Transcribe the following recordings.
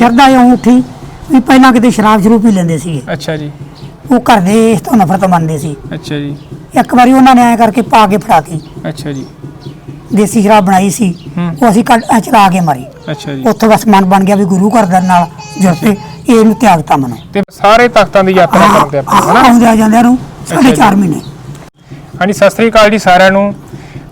ਸ਼ਰਧਾ ਇਉਂ ਉੱਠੀ ਵੀ ਪਹਿਲਾਂ ਕਿਤੇ ਸ਼ਰਾਬ ਸ਼ਰੂਬ ਪੀ ਲੈਂਦੇ ਸੀਗੇ। ਅੱਛਾ ਜੀ। ਉਹ ਘਰ ਦੇ ਇਸ ਤੋਂ ਨਫ਼ਰਤ ਮੰਨਦੇ ਸੀ। ਅੱਛਾ ਜੀ। ਇੱਕ ਵਾਰੀ ਉਹਨਾਂ ਨੇ ਐ ਕਰਕੇ ਪਾ ਕੇ ਫੜਾਤੀ ਅੱਛਾ ਜੀ। ਦੇਸੀ ਸ਼ਰਾਬ ਬਣਾਈ ਸੀ। ਹੂੰ। ਉਹ ਅਸੀਂ ਕੱਢ ਐਂ ਚਲਾ ਕੇ ਮਾਰੀ। ਅੱਛਾ ਜੀ। ਉੱਥੋਂ ਬਸ ਮਨ ਬਣ ਗਿਆ ਵੀ ਗੁਰੂ ਘਰ ਦੇ ਨਾਲ ਜੁੜ ਕੇ ਇਹਨੂੰ ਤਿਆਗਤਾ ਮਨੋਂ। ਤੇ ਸਾਰੇ ਤਖਤਾਂ ਦੀ ਯਾਤਰਾ ਕਰਦੇ ਆਪਾਂ ਹਨਾ? ਆਉਂਦੇ ਆ ਜਾਂਦਿਆਂ ਨੂੰ ਸਾਢੇ ਅੱਛਾ ਚਾਰ ਜੀ। ਮਹੀਨੇ। ਹਾਂਜੀ ਸਤਿ ਸ੍ਰੀ ਅਕਾਲ ਜੀ ਸਾਰਿਆਂ ਨੂੰ।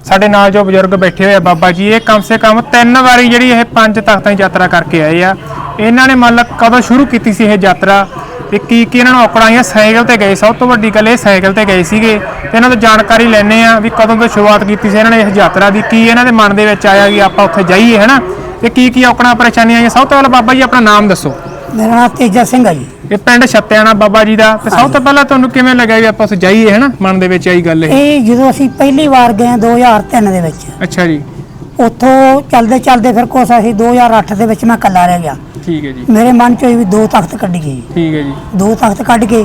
ਸਾਡੇ ਨਾਲ ਜੋ ਬਜ਼ੁਰਗ ਬੈਠੇ ਹੋਏ ਆ ਬਾਬਾ ਜੀ ਇਹ ਕਮ ਸੇ ਕਮ ਤਿੰਨ ਵਾਰੀ ਜਿਹੜੀ ਇਹ ਪੰਜ ਤਖਤਾਂ ਦੀ ਯਾਤਰਾ ਕਰਕੇ ਆਏ ਆ। ਇਹਨਾਂ ਨੇ ਮੰਨ ਲਾ ਕਦੋਂ ਸ਼ੁਰੂ ਕੀਤੀ ਸੀ ਇਹ ਯਾਤਰਾ ਤੇ ਕੀ ਕੀ ਇਹਨਾਂ ਨੂੰ ਔਕੜਾਂ ਆਈਆਂ ਸਾਈਕਲ ਤੇ ਗਏ? ਸਭ ਤੋਂ ਵੱਡੀ ਗੱਲ ਇਹ ਸਾਈਕਲ ਤੇ ਗਏ ਸੀਗੇ ਤੇ ਇਹਨਾਂ ਤੋਂ ਜਾਣਕਾਰੀ ਲੈਣੇ ਆ ਵੀ ਕਦੋਂ ਤੋਂ ਸ਼ੁਰੂਆਤ ਕੀਤੀ ਸੀ ਇਹਨਾਂ ਨੇ ਇਸ ਯਾਤਰਾ ਦੀ ਕੀ ਇਹਨਾਂ ਦੇ ਮਨ ਦੇ ਵਿੱਚ ਆਇਆ ਕਿ ਆਪਾਂ ਉੱਥੇ ਜਾਈਏ ਹਨਾ? ਤੇ ਕੀ ਕੀ ਔਕੜਾਂ ਪਰੇਸ਼ਾਨੀਆਂ ਆਈਆਂ? ਸਭ ਤੋਂ ਪਹਿਲਾਂ ਬਾਬਾ ਜੀ ਆਪਣਾ ਨਾਮ ਦੱਸੋ। ਮੇਰਾ ਨਾਮ ਤੇਜਾ ਸਿੰਘ ਹੈ ਜੀ। ਇਹ ਪਿੰਡ ਛੱਤਿਆਣਾ ਬਾਬਾ ਜੀ ਦਾ। ਤੇ ਸਭ ਤੋਂ ਪਹਿਲਾਂ ਤੁਹਾਨੂੰ ਕਿਵੇਂ ਲੱਗਿਆ ਵੀ ਆਪਾਂ ਉੱਥੇ ਜਾਈਏ ਹਨਾ? ਮਨ ਦੇ ਵਿੱਚ ਆਈ ਗੱਲ ਇਹ ਇਹ ਜਦੋਂ ਅਸੀਂ ਪਹਿਲੀ ਵਾਰ ਗਏ 2003 ਦੇ ਵਿੱਚ ਅੱਛਾ ਜੀ। ਉੱਥੋਂ ਚੱਲਦੇ ਚੱਲਦੇ ਫਿਰ ਕੁਛ ਅਸੀਂ 2008 ਦੇ ਵਿੱਚ ਮੈਂ ਇਕੱਲਾ ਰਹਿ ਗਿਆ। ਠੀਕ ਹੈ ਜੀ। ਮੇਰੇ ਮਨ ਚ ਵੀ ਦੋ ਤਖਤ ਕੱਢ ਗਏ ਠੀਕ ਹੈ ਜੀ। ਦੋ ਤਖਤ ਕੱਢ ਕੇ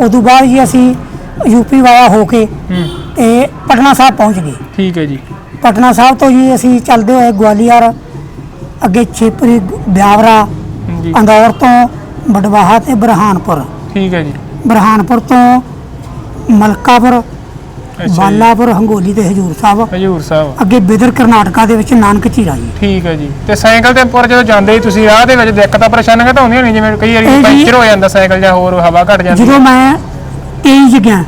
ਉਦੋਂ ਬਾਅਦ ਜੀ ਅਸੀਂ ਯੂਪੀ ਵਾਲਾ ਹੋ ਕੇ ਤੇ ਪਟਨਾ ਸਾਹਿਬ ਪਹੁੰਚ ਗਏ। ਠੀਕ ਹੈ ਜੀ। ਪਟਨਾ ਸਾਹਿਬ ਤੋਂ ਜੀ ਅਸੀਂ ਚੱਲਦੇ ਹੋਏ ਗਵਾਲੀਅਰ ਅੱਗੇ ਛੇਪਰੀ ਬਿਆਵਰਾ ਅੰਦੌਰ ਤੋਂ ਬਡਵਾਹਾ ਤੇ ਬਰਹਾਨਪੁਰ। ਠੀਕ ਹੈ ਜੀ। ਬਰਹਾਨਪੁਰ ਤੋਂ ਮਲਕਾਪੁਰ ਬਾਲਾਪੁਰ ਹੰਗੋਲੀ ਤੇ ਹਜੂਰ ਸਾਹਿਬ। ਹਜੂਰ ਸਾਹਿਬ। ਅੱਗੇ ਬਿਦਰ ਕਰਨਾਟਕਾ ਦੇ ਵਿੱਚ ਨਾਨਕ ਚੀਰਾ ਜੀ। ਠੀਕ ਹੈ ਜੀ। ਤੇ ਸਾਈਕਲ ਤੇ ਉੱਪਰ ਜਦੋਂ ਜਾਂਦੇ ਸੀ ਤੁਸੀਂ ਰਾਹ ਦੇ ਵਿੱਚ ਦਿੱਕਤਾਂ ਪਰੇਸ਼ਾਨੀਆਂ ਤਾਂ ਹੁੰਦੀਆਂ ਨਹੀਂ ਜਿਵੇਂ ਕਈ ਵਾਰੀ ਪੈਂਚਰ ਹੋ ਜਾਂਦਾ ਸਾਈਕਲ ਜਾਂ ਹੋਰ ਹਵਾ ਘਟ ਜਾਂਦੀ। ਜਦੋਂ ਮੈਂ 23 ਚ ਗਿਆ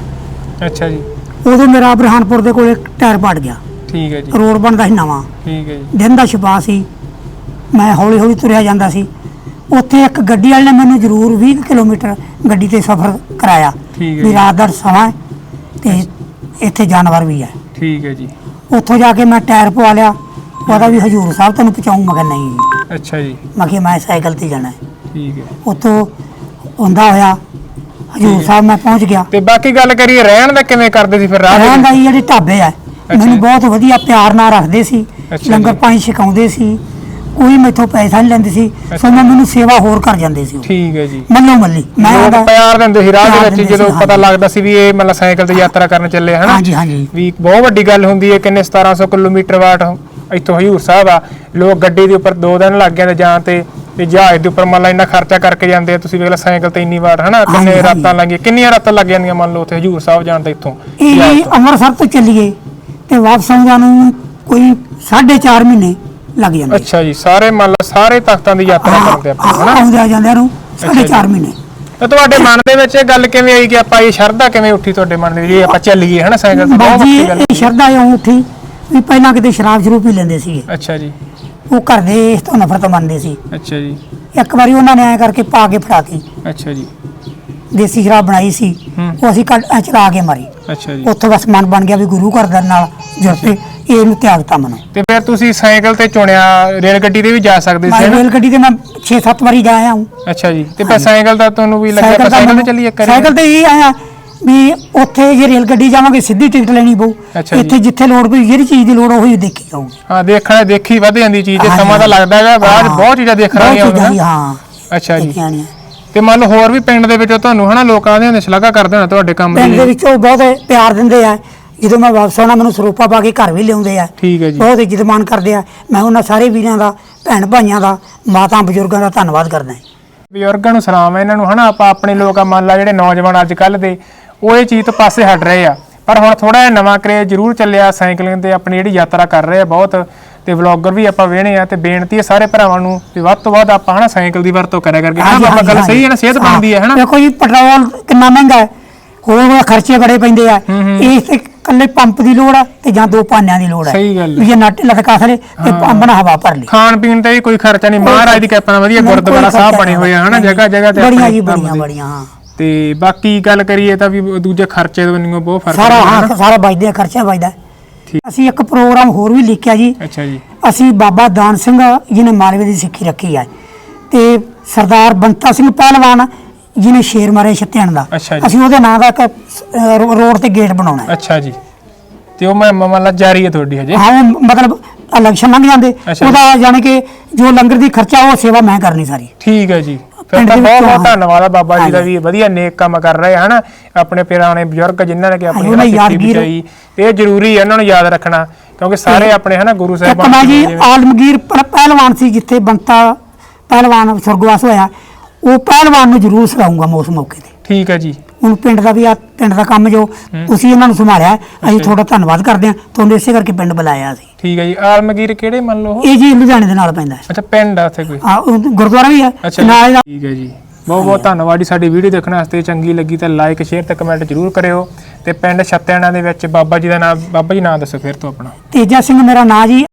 ਅੱਛਾ ਜੀ। ਉਦੋਂ ਮੇਰਾ ਬਰਹਾਨਪੁਰ ਦੇ ਕੋਲ ਟਾਇਰ ਪੜ ਗਿਆ। ਠੀਕ ਹੈ ਜੀ। ਰੋਡ ਬਣਦਾ ਸੀ ਨਵਾਂ। ਠੀਕ ਹੈ ਜੀ। ਦਿਨ ਦਾ ਛਪਾ ਸੀ। ਮੈਂ ਹੌਲੀ ਹੌਲੀ ਤੁਰਿਆ ਜਾਂਦਾ ਸੀ। ਉੱਥੇ ਇੱਕ ਗੱਡੀ ਵਾਲੇ ਨੇ ਮੈਨੂੰ ਜ਼ਰੂਰ 20 ਕਿਲੋਮੀਟਰ ਗੱਡੀ ਤੇ ਸਫ਼ਰ ਕਰਾਇਆ। ਠੀਕ ਹੈ ਵੀ ਜੀ। ਰਾਤ ਦਾ ਸਮਾਂ ਹੈ। ਤੇ ਇੱਥੇ ਜਾਨਵਰ ਵੀ ਹੈ ਠੀਕ ਹੈ ਜੀ ਉੱਥੋਂ ਜਾ ਕੇ ਮੈਂ ਟਾਇਰ ਪਵਾ ਲਿਆ ਉਹਦਾ ਵੀ ਹਜੂਰ ਸਾਹਿਬ ਤੈਨੂੰ ਪਹੁੰਚਾਉਂ ਮੈਂ ਕਿਹਾ ਨਹੀਂ ਜੀ। ਅੱਛਾ ਜੀ ਮੈਂ ਕਿਹਾ ਮੈਂ ਸਾਈਕਲ ਤੇ ਜਾਣਾ ਹੈ ਠੀਕ ਹੈ ਉੱਥੋਂ ਹੁੰਦਾ ਹੋਇਆ ਹਜੂਰ ਸਾਹਿਬ ਮੈਂ ਪਹੁੰਚ ਗਿਆ ਤੇ ਬਾਕੀ ਗੱਲ ਕਰੀਏ ਰਹਿਣ ਦਾ ਕਿਵੇਂ ਕਰਦੇ ਸੀ ਫਿਰ ਰਾਹ ਦੇ ਰਹਿਣ ਵਿੱਚ? ਦਾ ਜੀ ਜਿਹੜੇ ਢਾਬੇ ਆ ਮੈਨੂੰ। ਬਹੁਤ ਵਧੀਆ ਪਿਆਰ ਨਾਲ ਰੱਖਦੇ ਸੀ ਅੱਛਾ ਲੰਗਰ ਜੀ। ਪਾਣੀ ਛਕਾਉਂਦੇ ਸੀ ਕੋਈ ਮੈਥੋਂ ਪੈਸਾ ਨਹੀਂ ਲੈਂਦੇ ਸੀ ਸੋ ਮੈਂ ਮੈਨੂੰ ਸੇਵਾ ਹੋਰ ਕਰ ਜਾਂਦੇ ਸੀ ਉਹ। ਠੀਕ ਹੈ ਜੀ ਮੱਲੋ ਮੱਲੀ ਮੈਂ ਲੋਕ ਉਹਦਾ- ਪਿਆਰ ਦਿੰਦੇ ਸੀ ਰਾਹ ਦੇ ਪਿਆਰ ਵਿੱਚ ਦਿੰਦੇ ਜਦੋਂ ਸੀ, ਪਤਾ ਹਾਂਜੀ। ਲੱਗਦਾ ਸੀ ਵੀ ਇਹ ਮਤਲਬ ਸਾਈਕਲ ਤੇ ਯਾਤਰਾ ਕਰਨ ਚੱਲੇ ਹਨਾ ਹਾਂਜੀ ਹਾਂਜੀ ਵੀ ਬਹੁਤ ਵੱਡੀ ਗੱਲ ਹੁੰਦੀ ਹੈ ਕਿੰਨੇ 1700 ਕਿਲੋਮੀਟਰ ਵਾਟ ਇੱਥੋਂ ਹਜੂਰ ਸਾਹਿਬ ਆ ਲੋਕ ਗੱਡੀ ਦੇ ਉੱਪਰ ਦੋ ਦਿਨ ਲੱਗ ਜਾਂਦੇ ਜਾਣ ਤੇ ਤੇ ਜਹਾਜ਼ ਦੇ ਉੱਪਰ ਮੰਨ ਲਾ ਇੰਨਾ ਖਰਚਾ ਕਰਕੇ ਜਾਂਦੇ ਆ ਤੁਸੀਂ ਵੇਖ ਸਾਈਕਲ ਤੇ ਇੰਨੀ ਵਾਟ ਹਨਾ ਕਿੰਨੇ ਹਾਂਜੀ, ਰਾਤਾਂ ਲੱਗੀਆਂ ਕਿੰਨੀਆਂ ਰਾਤਾਂ ਲੱਗ ਜਾਂਦੀਆਂ ਮੰਨ ਲਓ ਉੱਥੇ ਹਜੂਰ ਸਾਹਿਬ ਜਾਣ ਤੇ ਇੱਥੋਂ ਇਹ। ਅੰਮ੍ਰਿਤਸਰ ਤੋਂ ਚੱਲੀਏ ਤੇ ਵਾਪਸ ਆਉਂਦਾ ਨੂੰ ਕੋਈ 4.5 ਮਹੀਨੇ ਲੱਗ ਜਾਂਦੇ ਅੱਛਾ ਜੀ ਸਾਰੇ ਮੰਨ ਲਾ ਸਾਰੇ ਤਖਤਾਂ ਦੀ ਯਾਤਰਾ ਕਰਦੇ ਆਪਾਂ ਹਨਾ? ਆਉਂਦੇ ਆ ਜਾਂਦੇ ਨੂੰ ਜੀ। 4.5 ਮਹੀਨੇ। ਤੇ ਤੁਹਾਡੇ ਮਨ ਦੇ ਵਿੱਚ ਇਹ ਗੱਲ ਕਿਵੇਂ ਆਈ ਕਿ ਆਪਾਂ ਇਹ ਸ਼ਰਧਾ ਕਿਵੇਂ ਉੱਠੀ ਤੁਹਾਡੇ ਮਨ ਦੇ ਵਿੱਚ? ਵੀ ਆਪਾਂ ਚੱਲੀਏ ਹਨਾ ਸਾਈਕਲ ਤੇ? ਬਹੁਤ ਵੱਡੀ ਗੱਲ ਇਹ ਸ਼ਰਧਾ ਇਉਂ ਉੱਠੀ ਵੀ ਪਹਿਲਾਂ ਕਿਤੇ ਸ਼ਰਾਬ ਸ਼ਰੂਬ ਪੀ ਲੈਂਦੇ ਸੀਗੇ। ਅੱਛਾ ਜੀ। ਉਹ ਘਰ ਦੇ ਇਸ ਤੋਂ ਨਫ਼ਰਤ ਮੰਨਦੇ ਸੀ। ਅੱਛਾ ਜੀ। ਇੱਕ ਵਾਰੀ ਉਹਨਾਂ ਨੇ ਐ ਕਰਕੇ ਪਾ ਕੇ ਫੜਾਤੀ ਅੱਛਾ ਜੀ। ਦੇਸੀ ਸ਼ਰਾਬ ਬਣਾਈ ਸੀ। ਉਹ ਅਸੀਂ ਕੱਢ ਐਂ ਚਲਾ ਕੇ ਮਾਰੀ। ਅੱਛਾ ਜੀ। ਉੱਥੋਂ ਬਸ ਮਨ ਬਣ ਗਿਆ ਵੀ ਗੁਰੂ ਘਰ ਦੇ ਨਾਲ ਜੁੜ ਕੇ ਇਹਨੂੰ ਤਿਆਗਤਾ ਮਨੋਂ ਤੇ ਫਿਰ ਤੁਸੀਂ ਸਾਈਕਲ ਤੇ ਚੁਣਿਆ ਰੇਲ ਗੱਡੀ ਤੇ ਵੀ ਜਾ ਸਕਦੇ ਮੈਂ ਸੀ? ਰੇਲ ਗੱਡੀ ਤੇ ਮੈਂ 6-7 ਵਾਰੀ ਜਾ ਆਇਆ ਹੂੰ। ਅੱਛਾ ਜੀ। ਤੇ ਫਿਰ ਸਾਈਕਲ ਦਾ ਤੁਹਾਨੂੰ ਵੀ ਲੱਗਿਆ ਦਾ ਸਾਈਕਲ ਤੇ ਮੈਨੂੰ- ਚੱਲੀਏ ਕਰੀਏ ਸਾਈਕਲ ਤੇ ਹੀ ਆਇਆ ਵੀ ਉੱਥੇ ਜੇ ਰੇਲ ਗੱਡੀ ਜਾਵਾਂਗੇ ਸਿੱਧੀ ਟਿਕਟ ਲੈਣੀ ਪਊ। ਅੱਛਾ ਜੀ। ਇੱਥੇ ਜਿੱਥੇ ਲੋੜ ਪਈ ਜਿਹੜੀ ਚੀਜ਼ ਦੀ ਲੋੜ ਉਹੀ ਦੇਖੀ ਜਾਊਗੀ। ਹਾਂ ਦੇਖਣਾ ਦੇਖੀ ਵੱਧ ਜਾਂਦੀ ਚੀਜ਼ ਤੇ ਸਮਾਂ ਤਾਂ ਲੱਗਦਾ ਹੈਗਾ ਬਾਅਦ 'ਚ। ਬਹੁਤ ਚੀਜ਼ਾਂ ਬਹੁਤ ਹੁੰਦੀਆਂ ਜੀ, ਹਾਂ। ਅੱਛਾ ਜੀ। ਦੇਖੀਆਂ ਤੇ ਮੰਨ ਲਓ ਹੋਰ ਵੀ ਪਿੰਡ ਦੇ ਵਿੱਚੋਂ ਤੁਹਾਨੂੰ ਹਨਾ ਲੋਕਾਂ ਦੇ ਹੁੰਦੇ ਸ਼ਲਾਘਾ ਕਰਦੇ ਹੋਣਾ ਤੁਹਾਡੇ ਕੰਮ ਪਿੰਡ ਦੇ ਦੀ ਵਿੱਚੋਂ ਬਹੁਤ ਪਿਆਰ ਦਿੰਦੇ ਆ। ਜਦੋਂ ਮੈਂ ਵਾਪਸ ਆਉਣਾ ਮੈਨੂੰ ਸਰੂਪਾ ਪਾ ਕੇ ਘਰ ਵੀ ਲਿਆਉਂਦੇ ਆ। ਠੀਕ ਹੈ ਜੀ। ਬਹੁਤ ਇੱਜ਼ਤ ਮਾਣ ਕਰਦੇ ਆ। ਮੈਂ ਉਹਨਾਂ ਸਾਰੇ ਵੀਰਾਂ ਦਾ ਭੈਣ ਭਾਈਆਂ ਦਾ ਮਾਤਾ ਬਜ਼ੁਰਗਾਂ ਦਾ ਧੰਨਵਾਦ ਕਰਦਾ ਹਾਂ। ਬਜ਼ੁਰਗਾਂ ਨੂੰ ਸਲਾਮ ਹੈ ਇਹਨਾਂ ਨੂੰ ਹਨਾ ਆਪਾਂ ਆਪਣੇ ਲੋਕ ਆ ਮੰਨ ਲਾ ਜਿਹੜੇ ਨੌਜਵਾਨ ਅੱਜ ਕੱਲ ਦੇ ਉਹ ਇਹ ਚੀਜ਼ ਤੋਂ ਪਾਸੇ ਹਟ ਰਹੇ ਆ। ਪਰ ਹੁਣ ਥੋੜਾ ਜਿਹਾ ਨਵਾਂ ਕਰੇਜ ਜ਼ਰੂਰ ਚੱਲਿਆ ਸਾਈਕਲਿੰਗ ਤੇ ਆਪਣੀ ਜਿਹੜੀ ਯਾਤਰਾ ਕਰ ਰਹੇ ਆ ਬਹੁਤ। ਤੇ ਵਲੌਗਰ ਵੀ ਆਪਾਂ ਵੇਹਣੇ ਆ ਤੇ ਬੇਨਤੀ ਹੈ ਸਾਰੇ ਭਰਾਵਾਂ ਨੂੰ ਵੀ ਵੱਧ ਤੋਂ ਵੱਧ ਆਪਾਂ ਹਨਾ ਸਾਈਕਲ ਦੀ ਵਰਤੋਂ ਕਰਿਆ ਕਰਕੇ। ਹਾਂ ਹਾਂਜੀ, ਬਾਬਾ ਗੱਲ ਸਹੀ ਹੈ ਨਾ ਸਿਹਤ। ਬਣਦੀ ਹੈ ਹਨਾ। ਦੇਖੋ ਜੀ ਪੈਟਰੋਲ ਕਿੰਨਾ ਮਹਿੰਗਾ ਹੈ। ਹੋਰ ਹੋਰ ਖਰਚੇ ਬੜੇ ਪੈਂਦੇ ਆ। ਇਸ ਤੇ ਇਕੱਲੇ ਪੰਪ ਦੀ ਲੋੜ ਆ ਤੇ ਜਾਂ ਦੋ ਪਾਨਿਆਂ ਦੀ ਲੋੜ ਹੈ ਸਹੀ ਗੱਲ ਹੈ। ਵੀ ਜੇ ਨੱਟ ਲਟਕਾ ਸਲੇ ਤੇ ਪੰਪ ਨਾਲ ਹਵਾ ਭਰ ਲਈ ਖਾਣ ਪੀਣ ਤੇ ਵੀ ਕੋਈ ਖਰਚਾ ਨਹੀਂ। ਮਹਾਰਾਜ ਦੀ ਕਿਰਪਾ ਨਾਲ ਵਧੀਆ ਗੁਰਦੁਆਰਾ ਸਾਹਿਬ ਬਣੇ ਹੋਏ ਆ ਹਨਾ ਜਗ੍ਹਾ ਜਗ੍ਹਾ ਤੇ ਬੜੀਆਂ ਜੀ ਬੜੀਆਂ। ਬੜੀਆਂ ਹਾਂ। ਤੇ ਬਾਕੀ ਗੱਲ ਕਰੀਏ ਤਾਂ ਵੀ ਦੂਜੇ ਖਰਚੇ ਤੋਂ ਬਹੁਤ ਫ਼ਰਕ ਸਾਰਾ ਹਾਂ ਹਨਾ। ਸਾਰਾ ਬਚਦੇ ਆ ਖਰਚਾ ਬਚਦਾ। ਅਸੀਂ ਇੱਕ ਪ੍ਰੋਗਰਾਮ ਹੋਰ ਵੀ ਲਿਖਿਆ ਜੀ। ਅੱਛਾ ਜੀ। ਅਸੀਂ ਬਾਬਾ ਦਾਨ ਸਿੰਘ ਜਿਹਨੇ ਮਾਲਵੇ ਦੀ ਸਿੱਖੀ ਰੱਖੀ ਹੈ ਤੇ ਸਰਦਾਰ ਬੰਤਾ ਸਿੰਘ ਪਹਿਲਵਾਨ ਜਿਹਨੇ ਸ਼ੇਰ ਮਾਰੇ ਛੱਤਿਆਣ ਦਾ। ਅੱਛਾ ਜੀ। ਅਸੀਂ ਉਹਦੇ ਨਾਂ ਦਾ ਇੱਕ ਅਹ, ਰੋ- ਰੋਡ ਤੇ ਗੇਟ ਬਣਾਉਣਾ ਹੈ। ਅੱਛਾ ਜੀ। ਤੇ ਉਹ ਮੈਂ ਮੰਨ ਲਾ ਜਾਰੀ ਹੈ ਤੁਹਾਡੀ ਹਜੇ। ਹਾਂ ਉਹ ਮਤਲਬ ਇਲੈਕਸ਼ਨ ਲੰਘ ਜਾਂਦੇ। ਅੱਛਾ ਜੀ। ਉਹਦਾ ਯਾਨੀ ਕਿ ਜੋ ਲੰਗਰ ਦੀ ਖਰਚਾ ਉਹ ਸੇਵਾ ਮੈਂ ਕਰਨੀ ਸਾਰੀ। ਠੀਕ ਹੈ ਜੀ। ਫਿਰ ਪਿੰਡ ਤਾਂ ਦੇ ਬਹੁਤ ਵਿੱਚੋਂ ਬਹੁਤ ਧੰਨਵਾਦ ਆ ਬਾਬਾ ਜੀ ਦਾ। ਵੀ ਵਧੀਆ ਨੇਕ ਕੰਮ ਕਰ ਰਹੇ ਹਨਾ? ਆਪਣੇ ਪੁਰਾਣੇ ਬਜ਼ੁਰਗ ਜਿਨ੍ਹਾਂ ਨੇ ਕਿ ਆਪਣੀ ਉਹਨਾਂ ਹਨਾ ਸਿੱਖੀ ਯਾਦਗੀਰ- ਬਚਾਈ। ਤੇ ਇਹ ਜ਼ਰੂਰੀ ਹੈ ਇਹਨਾਂ ਨੂੰ ਯਾਦ ਰੱਖਣਾ ਕਿਉਂਕਿ ਸਾਰੇ ਆਪਣੇ ਹਨਾ ਗੁਰੂ ਸਾਹਿਬਾਨ ਮੈਂ ਜੀ ਆਲਮਗੀਰ ਪ- ਪਹਿਲਵਾਨ ਸੀ ਜਿੱਥੇ ਬੰਤਾ ਪਹਿਲਵਾਨ ਸੁਰਗਵਾਸ ਹੋਇਆ ਉਹ ਪਹਿਲਵਾਨ ਨੂੰ ਜ਼ਰੂਰ ਸਲਾਉਂਗਾ ਉਸ ਮੌਕੇ ਤੇ। ਠੀਕ ਹੈ ਜੀ। ਹੁਣ ਪਿੰਡ ਦਾ ਵੀ ਆ ਪਿੰਡ ਦਾ ਕੰਮ ਜੋ ਤੁਸੀਂ ਇਹਨਾਂ ਨੂੰ ਸੰਭਾਲਿਆ ਅਸੀਂ ਤੁਹਾਡਾ ਧੰਨਵਾਦ ਕਰਦੇ ਹਾਂ। ਤੁਹਾਨੂੰ ਇਸੇ ਕਰਕੇ ਪਿੰਡ ਬੁਲਾਇਆ ਸੀ ਠੀਕ ਹੈ ਜੀ। ਆਲਮਗੀਰ ਕਿਹੜੇ ਮੰਨ ਲਓ ਉਹ? ਇਹ ਜੀ ਲੁਧਿਆਣੇ ਦੇ ਨਾਲ ਪੈਂਦਾ ਹੈ। ਅੱਛਾ ਪਿੰਡ ਆ ਉੱਥੇ ਕੋਈ? ਆ ਉਹ ਗੁਰਦੁਆਰਾ ਵੀ ਹੈ ਅੱਛਾ ਨਾਲ ਠੀਕ ਹੈ ਜੀ। ਬਹੁਤ ਬਹੁਤ ਧੰਨਵਾਦ ਜੀ। ਸਾਡੀ ਵੀਡੀਓ ਦੇਖਣ ਵਾਸਤੇ ਚੰਗੀ ਲੱਗੀ ਤਾਂ ਲਾਈਕ ਸ਼ੇਅਰ ਤੇ ਕਮੈਂਟ ਜ਼ਰੂਰ ਕਰਿਓ। ਤੇ ਪਿੰਡ ਛੱਤਿਆਣਾ ਦੇ ਵਿੱਚ ਬਾਬਾ ਜੀ ਦਾ ਨਾਮ ਬਾਬਾ ਜੀ ਨਾਮ ਦੱਸੋ ਫਿਰ ਤੋਂ ਆਪਣਾ। ਤੇਜਾ ਸਿੰਘ ਮੇਰਾ ਨਾਂ ਜੀ।